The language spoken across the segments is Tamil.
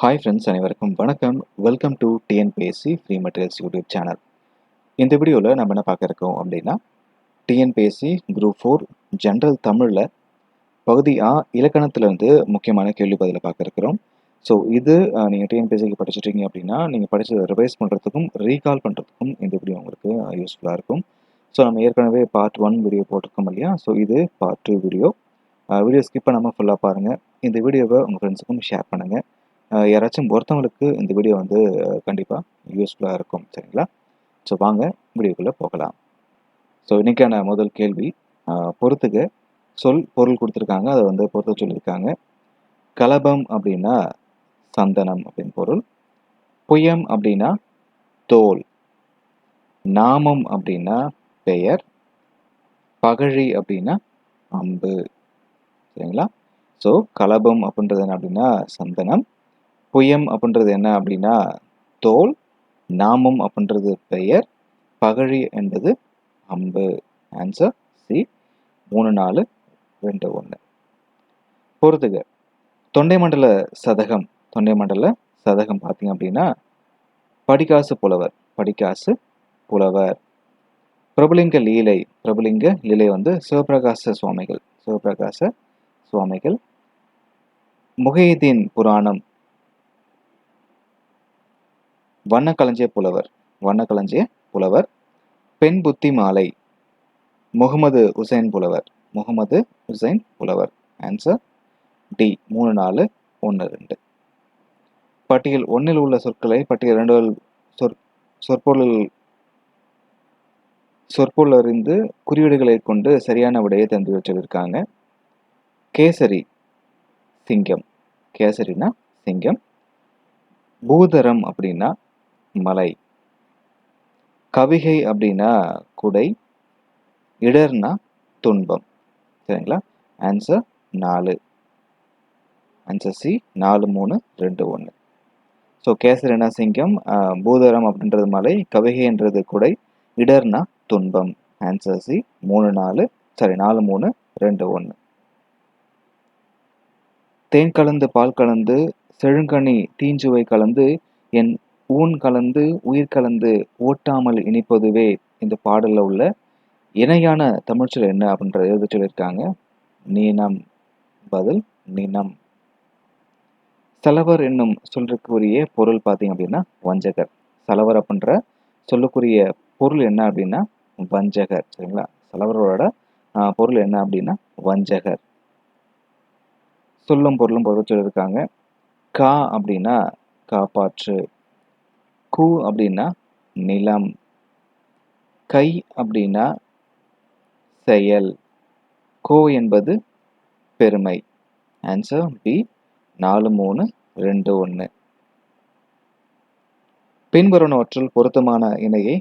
ஹாய் ஃப்ரெண்ட்ஸ் அனைவருக்கும் வணக்கம். Welcome to TNPSC free materials YouTube channel இந்த வீடியோவில் நம்ம என்ன பார்க்க இருக்கோம் அப்படின்னா டிஎன்பிஎஸ்சி குரூப் ஃபோர் ஜென்ரல் தமிழில் பகுதி ஆ இலக்கணத்திலிருந்து முக்கியமான கேள்வி பதிலை பார்க்க இருக்கிறோம். ஸோ இது நீங்கள் டிஎன்பிஎஸ்சிக்கு படிச்சுட்டீங்க அப்படின்னா நீங்கள் படித்து ரிவைஸ் பண்ணுறதுக்கும் ரீகால் பண்ணுறதுக்கும் இந்த வீடியோ உங்களுக்கு யூஸ்ஃபுல்லாக இருக்கும். ஸோ நம்ம ஏற்கனவே பார்ட் ஒன் வீடியோ போட்டிருக்கோம் இல்லையா? ஸோ இது part two video video skip பண்ணாமல் ஃபுல்லாக பாருங்கள் இந்த வீடியோவை உங்கள் ஃப்ரெண்ட்ஸுக்கும் ஷேர் பண்ணுங்கள் யாராச்சும் ஒருத்தவங்களுக்கு இந்த வீடியோ வந்து கண்டிப்பாக யூஸ்ஃபுல்லாக இருக்கும் சரிங்களா? ஸோ வாங்க வீடியோக்குள்ளே போகலாம். ஸோ இன்றைக்கான முதல் கேள்வி பொறுத்துக்க சொல் பொருள் கொடுத்துருக்காங்க அதை வந்து பொறுத்த சொல்லியிருக்காங்க. கலபம் அப்படின்னா சந்தனம் அப்படின்னு பொருள். புயம் அப்படின்னா தோல். நாமம் அப்படின்னா பெயர். பகழி அப்படின்னா அம்பு சரிங்களா? ஸோ கலபம் அப்படின்றது என்ன அப்படின்னா சந்தனம். புயம் அப்படின்றது என்ன அப்படின்னா தோல் நாமம் அப்படின்றது பெயர் பகழி என்பது அம்பு. ஆன்சர் சி மூணு நாலு ரெண்டு ஒன்று பொறுத்துக. தொண்டை மண்டல சதகம். தொண்டை மண்டல சதகம் பார்த்தீங்க அப்படின்னா படிக்காசு புலவர். படிக்காசு புலவர். பிரபலிங்க லீலை. பிரபலிங்க லீலை வந்து சிவபிரகாச சுவாமிகள். சிவபிரகாச சுவாமிகள். முகைதீன் புராணம். வண்ணக்களஞ்சிய புலவர் வண்ணக்களஞ்சிய புலவர். பெண் புத்தி மாலை முகமது உசைன் புலவர் முகமது உசைன் புலவர். ஆன்சர் டி மூணு நாலு ஒன்று ரெண்டு. பட்டியல் ஒன்றில் உள்ள சொற்களை பட்டியல் ரெண்டு சொற் சொற்பொருள் சொற்பொருள் அறிந்து குறியீடுகளை கொண்டு சரியான விடையை தந்து வச்சிருக்காங்க. கேசரி சிங்கம். கேசரினா சிங்கம். பூதரம் அப்படின்னா மலை. கவிகை அப்படின்னா குடை இடர்னா துன்பம். சரிங்களா? ஆன்சர் நாலு. ஆன்சர் சி நாலு மூணு ரெண்டு ஒன்று ஸோ கேசரினா சிங்கம்? பூதரம் அப்படின்றது மலை கவிகைன்றது குடை இடர்னா துன்பம். ஆன்சர் சி மூணு நாலு சாரி நாலு மூணு ரெண்டு ஒன்று தேன் கலந்து பால் கலந்து செழுங்கனி தீஞ்சுவை கலந்து என் ஊன் கலந்து உயிர் கலந்து ஓட்டாமல் இனிப்பதுவே இந்த பாடலில் உள்ள இணையான தமிழ்ச்சொல் என்ன அப்படின்ற எழுத சொல்லியிருக்காங்க நீனம் பதில் நீனம் செலவர் என்னும் சொல்றதுக்குரிய பொருள் பார்த்தீங்க அப்படின்னா வஞ்சகர். செலவர் அப்படின்ற சொல்லக்கூடிய பொருள் என்ன அப்படின்னா வஞ்சகர் சரிங்களா? செலவரோட பொருள் என்ன அப்படின்னா வஞ்சகர். சொல்லும் பொருளும் பொருள் சொல்லியிருக்காங்க கா அப்படின்னா காப்பாற்று கு அப்படின்னா நிலம். கை அப்படின்னா செயல். கோ என்பது பெருமை. ஆன்சர் பி நாலு மூணு ரெண்டு ஒன்று பின்வருவனவற்றில் பொருத்தமான இணையை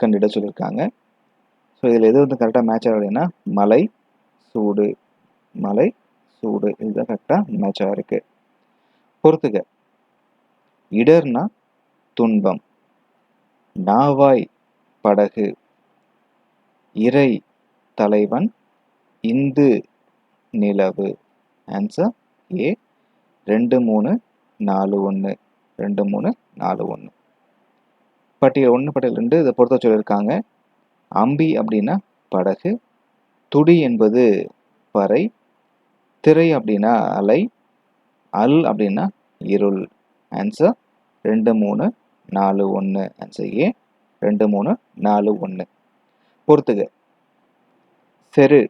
கண்டிட சொல்லியிருக்காங்க ஸோ இதில் எது வந்து கரெக்டாக மேட்ச் ஆகுதுன்னா மலை சூடு. மலை சூடு. இதுதான் கரெக்டாக மேட்ச் ஆகிருக்கு பொறுத்துக்க இடர்னா துன்பம். நாவாய் படகு. இறை தலைவன் இந்து நிலவு. ஆன்சர் ஏ ரெண்டு மூணு நாலு ஒன்று ரெண்டு மூணு நாலு ஒன்று பட்டியல் ஒன்று பட்டியல் ரெண்டு இதை பொறுத்த சொல்லியிருக்காங்க. அம்பி அப்படின்னா படகு. துடி என்பது பறை. திரை அப்படின்னா அலை. அல் அப்படின்னா இருள். ஆன்சர் ரெண்டு மூணு நாலு ஒன்று ஆன்சர் ஏ ரெண்டு மூணு நாலு ஒன்று பொறுத்துக. செரு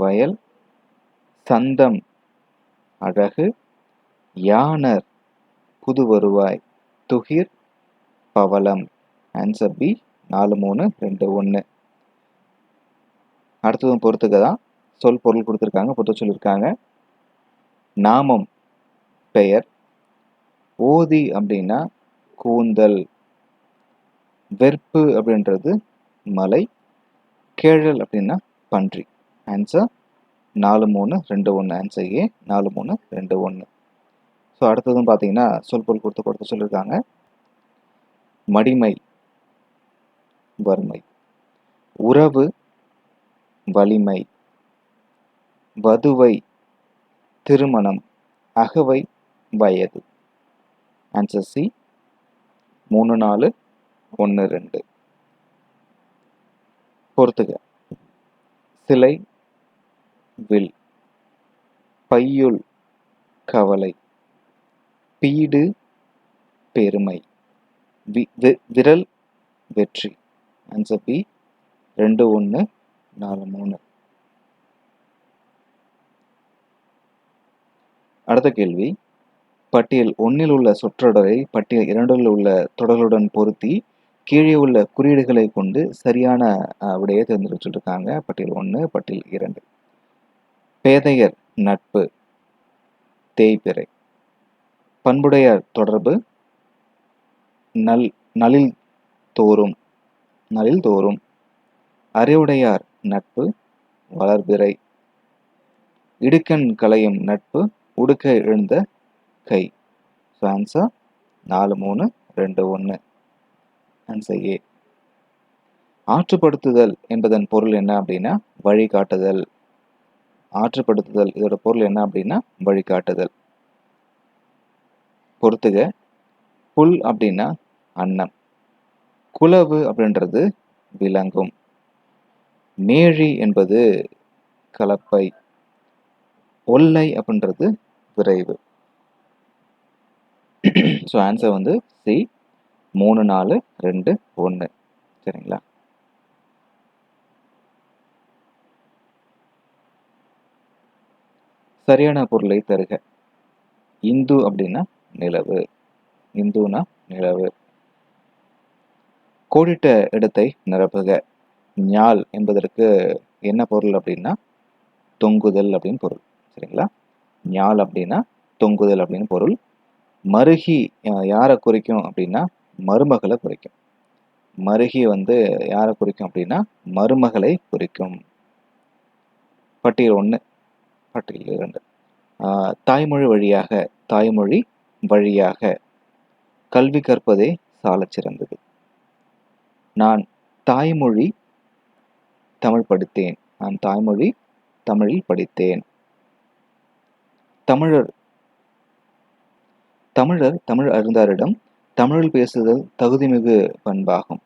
வயல் சந்தம் அழகு யானர் புது வருவாய் துகிர் பவளம். ஆன்சர் பி நாலு மூணு ரெண்டு ஒன்று அடுத்ததும் பொறுத்துக்க தான். சொல் பொருள் கொடுத்துருக்காங்க பொறுத்த சொல்லியிருக்காங்க. நாமம் பெயர் ஓதி அப்படின்னா கூந்தல் வெறுப்பு அப்படின்றது மலை கேழல் அப்படின்னா பன்றி. ஆன்சர் நாலு மூணு ரெண்டு ஒன்று ஆன்சர் ஏ நாலு மூணு ரெண்டு ஒன்று ஸோ அடுத்ததும் பார்த்தீங்கன்னா சொல் பொருள் கொடுத்து கொடுத்து சொல்லியிருக்காங்க. மடிமை வறுமை. உறவு வலிமை. வதுவை திருமணம். அகவை வயது. ஆன்சர் சி மூணு நாலு ஒன்று ரெண்டு. பொறுத்துக. சிலை வில். பையுள் கவலை. பீடு பெருமை. வி- விரல் வெற்றி. ஆன்சர் பி ரெண்டு ஒன்று நாலு மூணு. அடுத்த கேள்வி. பட்டியல் ஒன்றில் உள்ள சொற்றொடரை பட்டியல் இரண்டில் உள்ள தொடர்களுடன் பொருத்தி கீழே உள்ள குறியீடுகளை கொண்டு சரியான விடையை தேர்ந்தெடுத்து சொல்லியிருக்காங்க பட்டியல் ஒன்று பட்டியல் இரண்டு. பேதையர் நட்பு தேய்பிறை. பண்புடையார் தொடர்பு நல் நலில் தோறும் நலில் தோறும். அறிவுடையார் நட்பு வளர்பிறை. இடுக்கண் களையும் நட்பு உடுக்க எழுந்த கை. ஸோ ஆன்சர் நாலு மூணு ரெண்டு ஒன்று ஆன்சர் ஏ ஆற்றுப்படுத்துதல் என்பதன் பொருள் என்ன அப்படின்னா வழிகாட்டுதல். ஆற்றுப்படுத்துதல் இதோட பொருள் என்ன அப்படின்னா வழிகாட்டுதல். பொறுத்துக. புல் அப்படின்னா அன்னம். குலவு அப்படின்றது விலங்கும். மேழி என்பது கலப்பை. ஒல்லை அப்படின்றது விரைவு. ஸோ ஆன்சர் வந்து சி மூணு நாலு ரெண்டு ஒன்று சரிங்களா? சரியான பொருளை தருக. இந்து அப்படின்னா நிலவு. இந்துனா நிலவு. கோடிட்ட இடத்தை நிரப்புக. ஞால் என்பதற்கு என்ன பொருள் அப்படின்னா? தொங்குதல் அப்படின்னு பொருள். சரிங்களா? ஞால் அப்படின்னா தொங்குதல் அப்படின்னு பொருள். மருகி யாரை குறிக்கும் அப்படின்னா மருமகளை குறிக்கும். மருகி வந்து யாரை குறிக்கும் அப்படின்னா மருமகளை குறிக்கும். பட்டியல் ஒன்று பட்டியல் இரண்டு. தாய்மொழி வழியாக தாய்மொழி வழியாக கல்வி கற்பதே சாலச் சிறந்தது. நான் தாய்மொழி தமிழ் படித்தேன். நான் தாய்மொழி தமிழில் படித்தேன். தமிழர் தமிழர் தமிழ் அறிந்தாரிடம் தமிழில் பேசுதல் தகுதிமிகு பண்பாகும்.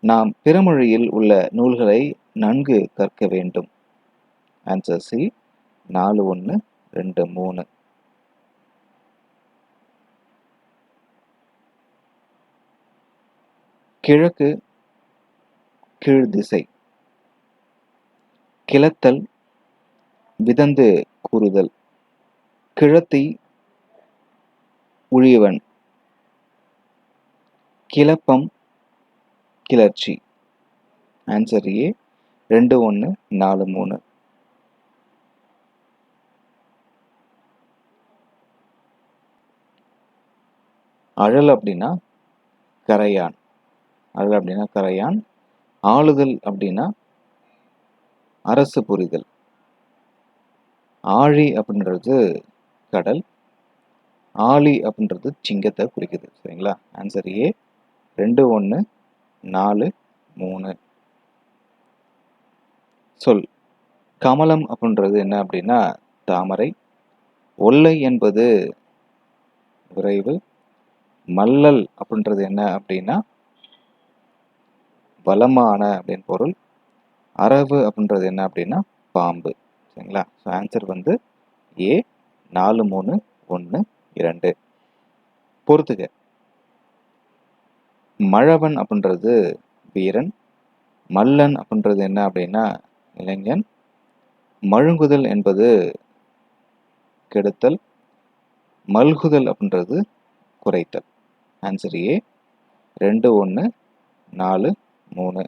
நாம் பிறமொழியில் உள்ள நூல்களை நன்கு கற்க வேண்டும். ஆன்சர் சி நாலு ஒன்று ரெண்டு மூணு. கிழக்கு கீழ்திசை கிளத்தல் விதந்து கூறுதல். கிழத்தி உழியவன் கிளப்பம் கிளர்ச்சி. ஆன்சர் ஏ ரெண்டு ஒன்று நாலு மூணு. அழல் அப்படின்னா கரையான். அழல் அப்படின்னா கரையான். ஆளுதல் அப்படின்னா அரசு புரிதல். ஆழி அப்படின்றது கடல். ஆலி அப்படின்றது சிங்கத்தை குறிக்குது. சரிங்களா? ஆன்சர் ஏ ரெண்டு ஒன்று நாலு மூணு. சொல் கமலம் அப்படின்றது என்ன அப்படின்னா தாமரை. ஒல்லை என்பது விரைவு. மல்லல் அப்படின்றது என்ன அப்படின்னா வளமான அப்படின்னு பொருள். அரவு அப்படின்றது என்ன அப்படின்னா பாம்பு. சரிங்களா? ஸோ ஆன்சர் வந்து ஏ நாலு மூணு ஒன்று இரண்டு. பொறுத்துக. மழவன் அப்படின்றது வீரன். மல்லன் அப்படின்றது என்ன அப்படின்னா இளைஞன். மழுங்குதல் என்பது கெடுத்தல். மல்குதல் அப்படின்றது குறைத்தல். ஆன்சர் ஏ ரெண்டு ஒன்று நாலு மூணு.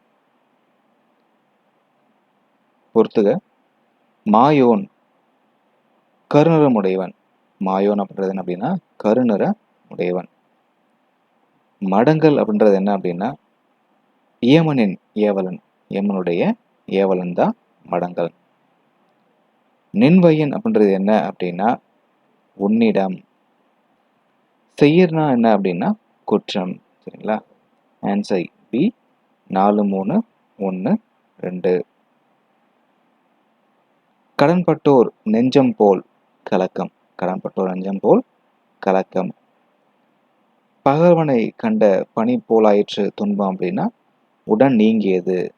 பொறுத்துக. மாயோன். கருணரமுடையவன் மாயோன் அப்படின்றது என்ன அப்படின்னா கருநிற உடையவன். மடங்கள் அப்படின்றது என்ன அப்படின்னா ஏமனின் ஏவலன் ஏமனுடைய ஏவலன் தான் மடங்கள். நின்வையன் அப்படின்றது என்ன அப்படின்னா உன்னிடம். செய்யறனா என்ன அப்படின்னா குற்றம். சரிங்களா? ஆன்சர் பி நாலு மூணு ஒன்று ரெண்டு. கடன்பட்டோர் நெஞ்சம் போல் கலக்கம். கடன்பட்டோர் அஞ்சம் போல் கலக்கம். பகல்வனை கண்ட பனி போலாயிற்று துன்பம் அப்படின்னா உடன் நீங்கியது.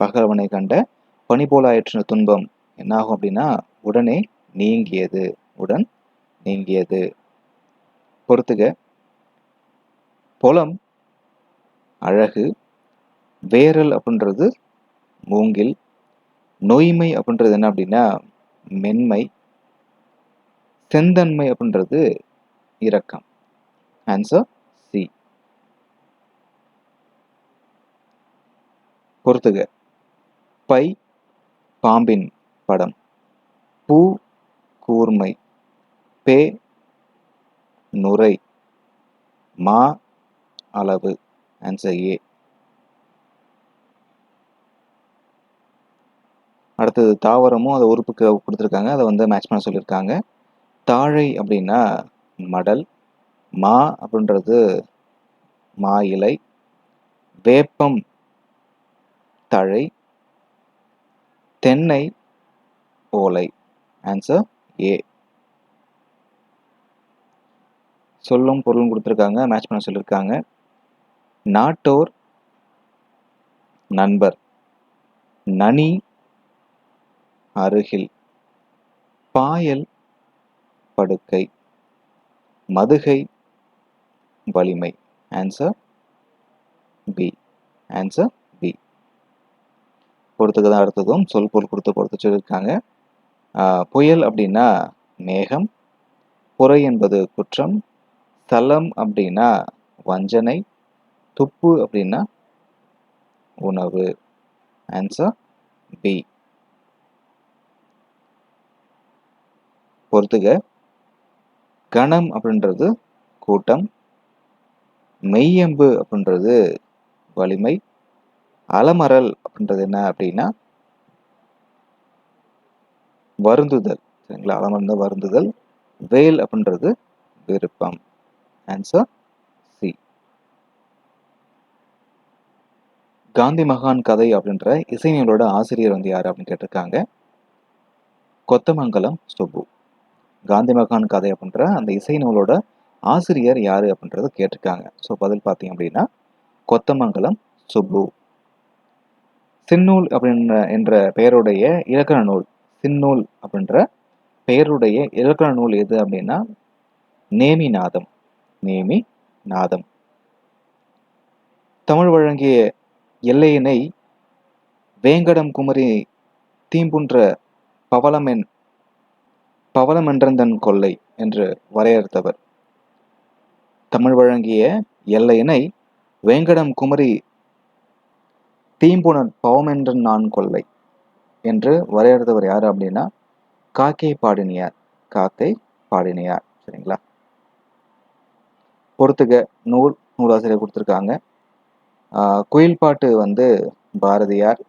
பகல்வனை கண்ட பனி போலாயிற்று துன்பம் என்னாகும் அப்படின்னா உடனே நீங்கியது. உடன் நீங்கியது. பொறுத்துக. புலம் அழகு வேரல் அப்படின்றது மூங்கில். நொய்மை அப்படின்றது என்ன அப்படின்னா மென்மை. செந்தன்மை அப்படின்றது இரக்கம். ஆன்சர் சி பொறுத்துக. பை பாம்பின் படம். பூ கூர்மை. பே நுரை. மா அளவு. ஆன்சர் ஏ அடுத்தது தாவரமும் அதை உறுப்புக்கு கொடுத்துருக்காங்க. அதை வந்து மேட்ச் பண்ண சொல்லியிருக்காங்க. தாழை அப்படின்னா மடல் மா அப்படின்றது மா இலை வேப்பம் தழை தென்னை ஓலை. ஆன்சர் ஏ சொல்லும் பொருளும் கொடுத்துருக்காங்க மேட்ச் பண்ண சொல்லியிருக்காங்க நாட்டோர் நண்பர் நனி அருகில் பாயல் படுக்கை மதுகை வலிமை. ஆன்சர் பி ஆன்சர் பி பொறுத்துக்கு தான் அடுத்ததும் சொல் பொருள் கொடுத்து பொறுத்து சொல்லியிருக்காங்க. புயல் அப்படின்னா மேகம் புறை என்பது குற்றம் தலம் அப்படின்னா வஞ்சனை துப்பு அப்படின்னா உணவு. ஆன்சர் பி பொறுத்துக. கணம் அப்படின்றது கூட்டம் மெய்யம்பு அப்படின்றது வலிமை அலமரல் அப்படின்றது என்ன அப்படின்னா வருந்துதல். சரிங்களா? அலமர்ந்த வருந்துதல். வேல் அப்படின்றது விருப்பம். ஆன்சர் சி காந்தி மகான் கதை அப்படின்ற இசைநூலோட ஆசிரியர் வந்து யார் அப்படின்னு கேட்டிருக்காங்க? கொத்தமங்கலம் சுப்பு. காந்தி மகான் கதை அப்படின்ற அந்த இசை நூலோட ஆசிரியர் யாரு அப்படின்றத கேட்டிருக்காங்க. ஸோ பதில் பார்த்தீங்க அப்படின்னா கொத்தமங்கலம் சுப்பு. சின்னூல் அப்படின்ற என்ற பெயருடைய இலக்கண நூல் சின்னூல் அப்படின்ற பெயருடைய இலக்கண நூல் எது அப்படின்னா நேமி நாதம் நேமி நாதம் தமிழ் வழங்கிய எல்லையினை வேங்கடம் குமரி தீம்புன்ற பவளமென் பவளமென்றந்தன் கொள்ளை என்று வரையறுத்தவர். தமிழ் வழங்கிய எல்லையினை வேங்கடம் குமரி தீம்புணர் பவமென்றன் நான் கொள்ளை என்று வரையறுத்தவர் யார் அப்படின்னா காக்கை பாடினியார். காக்கை பாடினியார். சரிங்களா? பொறுத்துக நூல் நூலாசிரியர் கொடுத்துருக்காங்க. குயில் பாட்டு வந்து பாரதியார்.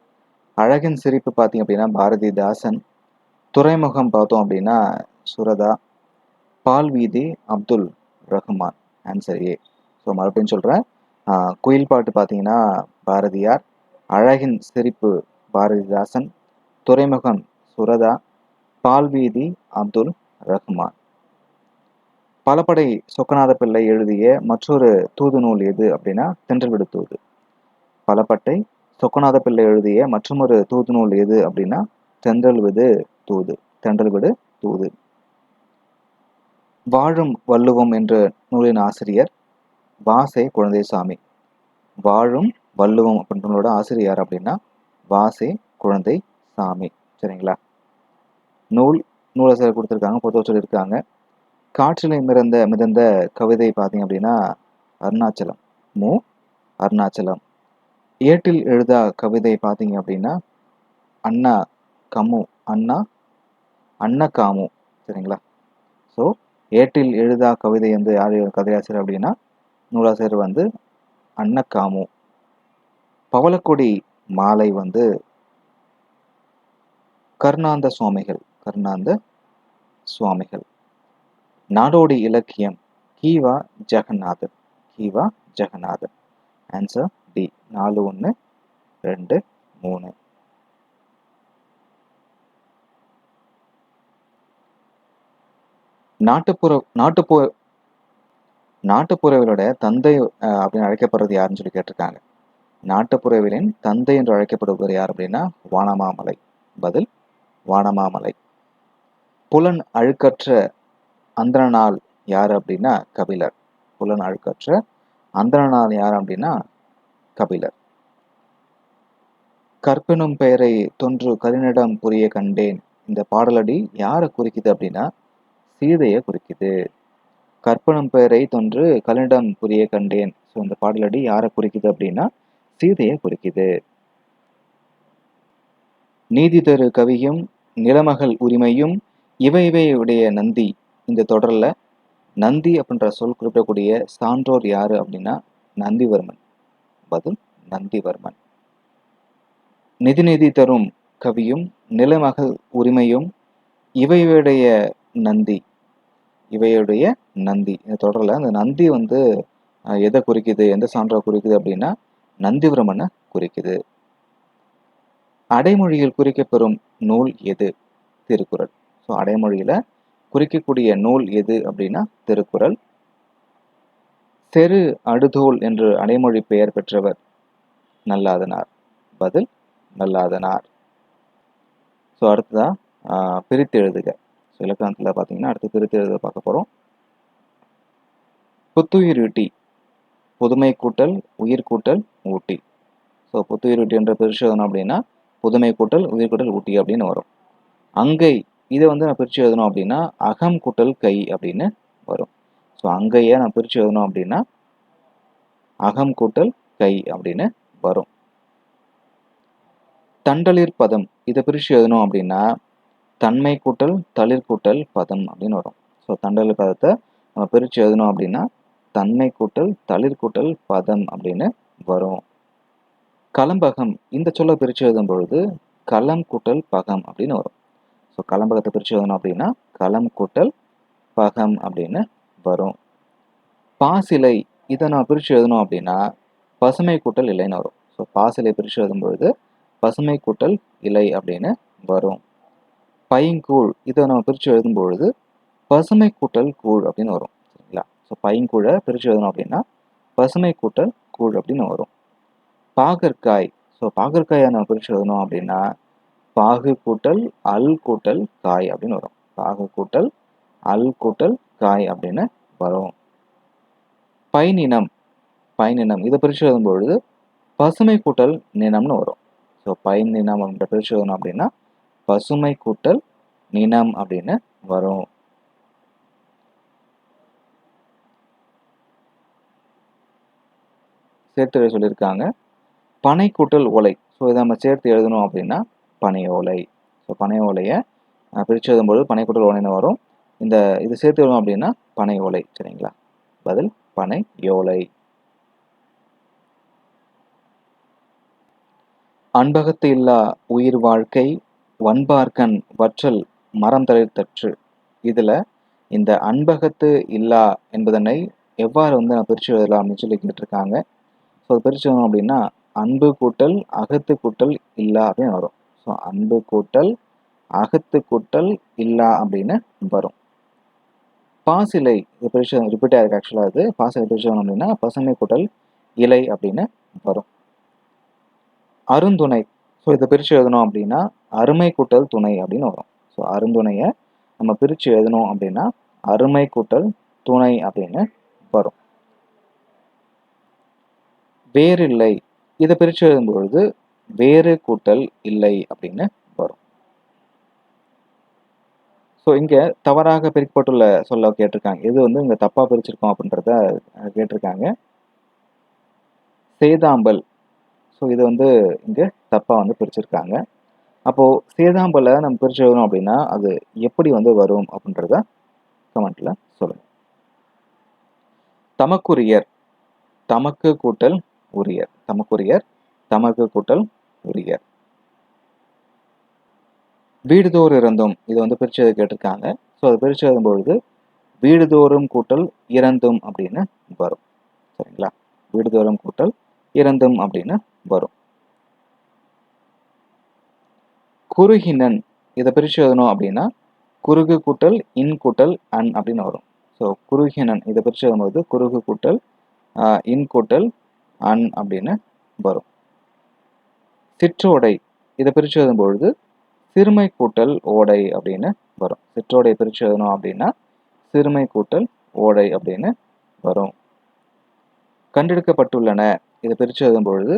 அழகின் சிரிப்பு பார்த்தீங்க அப்படின்னா பாரதிதாசன். துறைமுகம் பார்த்தோம் அப்படின்னா சுரதா பால் வீதி Abdul Rahman. Answer A so மறுபடியும் சொல்கிறேன் குயில் பாட்டு பார்த்தீங்கன்னா பாரதியார் அழகின் சிரிப்பு பாரதிதாசன் துறைமுகம் சுரதா பால்வீதி அப்துல் ரஹ்மான். பலப்படை சொக்கநாத பிள்ளை எழுதிய மற்றொரு தூது நூல் எது அப்படின்னா தென்றல்விடு தூது. பலப்பட்டை சொக்கநாத பிள்ளை எழுதிய மற்றொரு தூது நூல் எது அப்படின்னா தென்றல்விடு தூது தென்றல் விடு தூது. வாழும் வள்ளுவம் என்ற நூலின் ஆசிரியர் வாசே குழந்தைசாமி. வாழும் வள்ளுவம் அப்படின்ற நூலோட ஆசிரியர் அப்படின்னா வாசே குழந்தை சாமி சரிங்களா? நூல் நூலாசிரியர் கொடுத்துருக்காங்க பொதுவாக சொல்லியிருக்காங்க. காற்றிலை மிதந்த மிதந்த கவிதை பார்த்தீங்க அப்படின்னா அருணாச்சலம். மு. அருணாச்சலம். ஏட்டில் எழுதா கவிதை பார்த்தீங்க அப்படின்னா அண்ணா கமு அண்ணா அன்னகாமு சரிங்களா? ஸோ ஏட்டில் எழுதா கவிதை வந்து யார் கதையாசிரியர் அப்படின்னா நூலாசிரியர் வந்து அன்னகாமு பவளக்கொடி மாலை வந்து கர்ணாந்த சுவாமிகள் கர்ணாந்த சுவாமிகள். நாடோடி இலக்கியம் கீவா ஜெகநாதன் கீவா ஜெகநாதன். ஆன்சர் டி நாலு ஒன்று ரெண்டு மூணு. நாட்டுப்புற நாட்டுப்புற நாட்டுப்புறவிலோட தந்தை அப்படின்னு அழைக்கப்படுறது யாருன்னு சொல்லி கேட்டிருக்காங்க. நாட்டுப்புறவிலின் தந்தை என்று அழைக்கப்படுவது யார் அப்படின்னா வானமாமலை. பதில் வானமாமலை. புலன் அழுக்கற்ற அந்தரனால் யார் அப்படின்னா கபிலர். புலன் அழுக்கற்ற அந்தரனால் யார் அப்படின்னா கபிலர். கற்பெனும் பெயரை தொன்று கரினிடம் புரிய கண்டேன். இந்த பாடலடி யாரை குறிக்குது அப்படின்னா சீதையை குறிக்குது. கற்பனம் பெயரை தொன்று கலிடம் புரிய கண்டேன். ஸோ இந்த பாடலடி யாரை குறிக்குது அப்படின்னா சீதையை குறிக்குது. நீதி தரு கவியும் நிலமகள் உரிமையும் இவை இவையுடைய நந்தி. இந்த தொடர்ல நந்தி அப்படின்ற சொல் குறிப்பிடக்கூடிய சான்றோர் யாரு அப்படின்னா நந்திவர்மன். பதில் நந்திவர்மன். நிதி நிதி தரும் கவியும் நிலமகள் உரிமையும் இவையுடைய நந்தி. இவையுடைய நந்தி. இந்த தொடரில் அந்த நந்தி வந்து எதை குறிக்குது எந்த சான்றை குறிக்குது அப்படின்னா நந்திவர்மனை குறிக்குது. அடைமொழியில் குறிக்கப்பெறும் நூல் எது? திருக்குறள். ஸோ அடைமொழியில குறிக்கக்கூடிய நூல் எது அப்படின்னா திருக்குறள். செரு அடுதோல் என்று அடைமொழி பெயர் பெற்றவர் நல்லாதனார். பதில் நல்லாதனார். ஸோ அடுத்ததா ஆஹ், பிரித்து எழுதுக. ஸோ இலக்கணத்தில் பார்த்தீங்கன்னா அடுத்து பிரித்து எழுத பார்க்க போகிறோம் புத்துயிர் ஊட்டி புதுமை கூட்டல் உயிர் கூட்டல் ஊட்டி. ஸோ புத்துயிர் ஈட்டி என்ற பிரிச்சு எழுதணும் அப்படின்னா புதுமை கூட்டல் உயிர் கூட்டல் ஊட்டி அப்படின்னு வரும். அங்கை இதை வந்து நான் பிரித்து எழுதணும் அப்படின்னா அகம் கூட்டல் கை அப்படின்னு வரும். ஸோ அங்கையை நான் பிரித்து எழுதணும் அப்படின்னா அகம் கூட்டல் கை அப்படின்னு வரும். தண்டலிர் பதம் இதை பிரித்து எழுதணும் அப்படின்னா தன்மை கூட்டல் தளிர் கூட்டல் பதம் அப்படின்னு வரும். ஸோ தண்டலிர் பதத்தை நம்ம பிரித்து எழுதணும் அப்படின்னா தன்மை கூட்டல் தளிர் கூட்டல் பதம் அப்படின்னு வரும். கலம்பகம் இந்த சொல்லை பிரித்து எழுதும் பொழுது களம் கூட்டல் பகம் அப்படின்னு வரும். ஸோ கலம்பகத்தை பிரித்து எழுதணும் அப்படின்னா களம் கூட்டல் பகம் அப்படின்னு வரும். பாசிலை இதை நான் பிரித்து எழுதணும் அப்படின்னா பசுமை கூட்டல் இலைன்னு வரும். ஸோ பாசிலை பிரித்து எழுதும் பொழுது பசுமை கூட்டல் இலை அப்படின்னு வரும். பைங்கூழ் இதை நம்ம பிரித்து எழுதும் பொழுது பசுமை கூட்டல் கூழ் அப்படின்னு வரும் சரிங்களா? ஸோ பைங்கூழை பிரித்து எழுதணும் அப்படின்னா பசுமை கூட்டல் கூழ் அப்படின்னு வரும். பாகற்காய் ஸோ பாகற்காயை நம்ம பிரித்து எழுதணும் அப்படின்னா பாகு கூட்டல் அல் கூட்டல் காய் அப்படின்னு வரும். பாகு கூட்டல் அல் கூட்டல் காய் அப்படின்னு வரும். பைநினம் பைநினம் இதை பிரித்து எழுதும் பொழுது பசுமை கூட்டல் நினம்னு வரும். ஸோ பைன் நினம் அப்படின்ற பிரித்து எழுதணும் அப்படின்னா பசுமை கூட்டல் நினம் அப்படின்னு வரும். சேர்த்து சொல்லியிருக்காங்க. பனை கூட்டல் ஓலை. ஸோ இதை நம்ம சேர்த்து எழுதணும் அப்படின்னா பனை ஓலை. ஸோ பனை ஓலையை பிரித்து எழுதும்போது பனை கூட்டல் ஓலைன்னு வரும். இந்த இது சேர்த்து எழுதணும் அப்படின்னா பனை ஓலை. சரிங்களா? பதில் பனை யோலை அன்பகத்து இல்லா உயிர் வாழ்க்கை வன்பார்க்கன் வற்றல் மரம் தளிர்த்தற்று இதில் இந்த அன்பகத்து இல்லா என்பதனை எவ்வாறு வந்து நான் பிரித்து எழுதலாம் அப்படின்னு சொல்லி கேட்டிருக்காங்க. ஸோ அது பிரித்து எழுதணும் அப்படின்னா அன்பு கூட்டல் அகத்து கூட்டல் இல்லா அப்படின்னு வரும். ஸோ அன்பு கூட்டல் அகத்து கூட்டல் இல்லா அப்படின்னு வரும். பாசிலை இது பிரித்து ரிப்பீட் ஆயிருக்கு ஆக்சுவலாக அது பாசிலை பிரித்து அப்படின்னா பசுமை கூட்டல் இலை அப்படின்னு வரும். அருந்துணை. ஸோ இதை பிரித்து எழுதணும் அப்படின்னா அருமை கூட்டல் துணை அப்படின்னு வரும். ஸோ அருந்துணையை நம்ம பிரித்து எழுதணும் அப்படின்னா அருமை கூட்டல் துணை அப்படின்னு வரும். வேறில்லை. இதை பிரித்து எழுதும் பொழுது வேறு கூட்டல் இல்லை அப்படின்னு வரும். ஸோ இங்கே தவறாக பிரிக்கப்பட்டுள்ள சொல்ல கேட்டிருக்காங்க. எது வந்து இங்கே தப்பாக பிரிச்சிருக்கோம் அப்படின்றத கேட்டிருக்காங்க. சேதாம்பல். ஸோ இது வந்து இங்கே தப்பாக வந்து பிரிச்சிருக்காங்க. அப்போது சேதாம்பலை நம்ம பிரித்து எழுதணும் அப்படின்னா அது எப்படி வந்து வரும் அப்படின்றத கமெண்ட்டில் சொல்லுங்கள் தமக்குரியர் தமக்கு கூட்டல் உரியர். தமக்குரியர் தமக்கு கூட்டல் உரியர். வீடுதோறு இறந்தும். இதை வந்து பிரித்து கேட்டிருக்காங்க. ஸோ அதை பிரித்து எழுதும் பொழுது வீடுதோறும் கூட்டல் இறந்தும் அப்படின்னு வரும். சரிங்களா? வீடுதோறும் கூட்டல் இறந்தும் அப்படின்னு வரும். குறுகினன் இதை பிரித்து எழுதணும் அப்படின்னா குறுகு கூட்டல் இன் கூட்டல் அன் அப்படின்னு வரும். ஸோ குறுகினன் இதை பிரித்து எழுதும்போது குறுகு கூட்டல் இன் கூட்டல் அன் அப்படின்னு வரும். சிற்றோடை இதை பிரித்து எழுதும்பொழுது சிறுமை கூட்டல் ஓடை அப்படின்னு வரும். சிற்றோடை பிரித்து எழுதணும் அப்படின்னா சிறுமை கூட்டல் ஓடை அப்படின்னு வரும். கண்டெடுக்கப்பட்டுள்ளன இதை பிரித்து எழுதும் பொழுது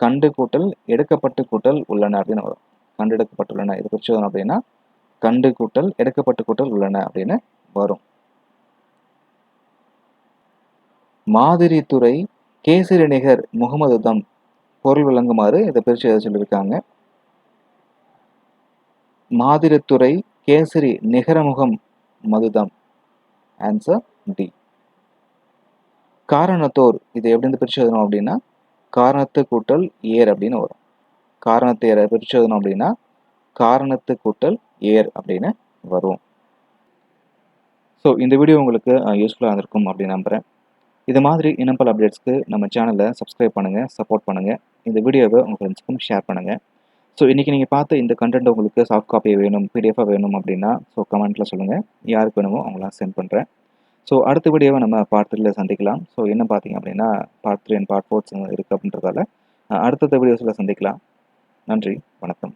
கண்டு கூட்டல் எடுக்கப்பட்டு கூட்டல் உள்ளன அப்படின்னு வரும். கண்டெடுக்கப்பட்டுள்ளன. இதை பிரித்து அப்படின்னா கண்டு கூட்டல் எடுக்கப்பட்டு கூட்டல் உள்ளன அப்படின்னு வரும். மாதிரி துறை கேசரி நிகர் முகமது தம் பொருள் விளங்குமாறு இதை பிரித்து எதை சொல்லியிருக்காங்க. மாதிரித்துறை கேசரி நிகரமுகம் மதுதம் ஆன்சர் டி காரணத்தோர் இதை எப்படி பிரிச்சு எழுதணும் அப்படின்னா காரணத்து கூட்டல் ஏர் அப்படின்னு வரும். காரணத்தை ஏற எழுதணும் அப்படின்னா காரணத்து கூட்டல் ஏர் அப்படின்னு வரும். ஸோ இந்த வீடியோ உங்களுக்கு யூஸ்ஃபுல்லாக இருந்திருக்கும் அப்படின்னு நம்புகிறேன் இது மாதிரி இன்னும் பல அப்டேட்ஸ்க்கு நம்ம சேனலை சப்ஸ்கிரைப் பண்ணுங்கள் சப்போர்ட் பண்ணுங்கள் இந்த வீடியோவை உங்கள் ஃப்ரெண்ட்ஸ்க்கும் ஷேர் பண்ணுங்கள் ஸோ இன்றைக்கி நீங்கள் பார்த்த இந்த கண்டென்ட் உங்களுக்கு சாஃப்ட் காப்பி வேணும் பிடிஎஃபாக வேணும் அப்படின்னா ஸோ கமெண்ட்டில் சொல்லுங்கள் யாருக்கு வேணுமோ அவங்களாம் சென்ட் பண்ணுறேன் ஸோ அடுத்த வீடியோவை நம்ம பார்ட் த்ரீல சந்திக்கலாம். ஸோ என்ன பார்த்தீங்க அப்படின்னா part three and part fours இருக்குது அப்படின்றதால அடுத்தடுத்த வீடியோஸில் சந்திக்கலாம். நன்றி வணக்கம்.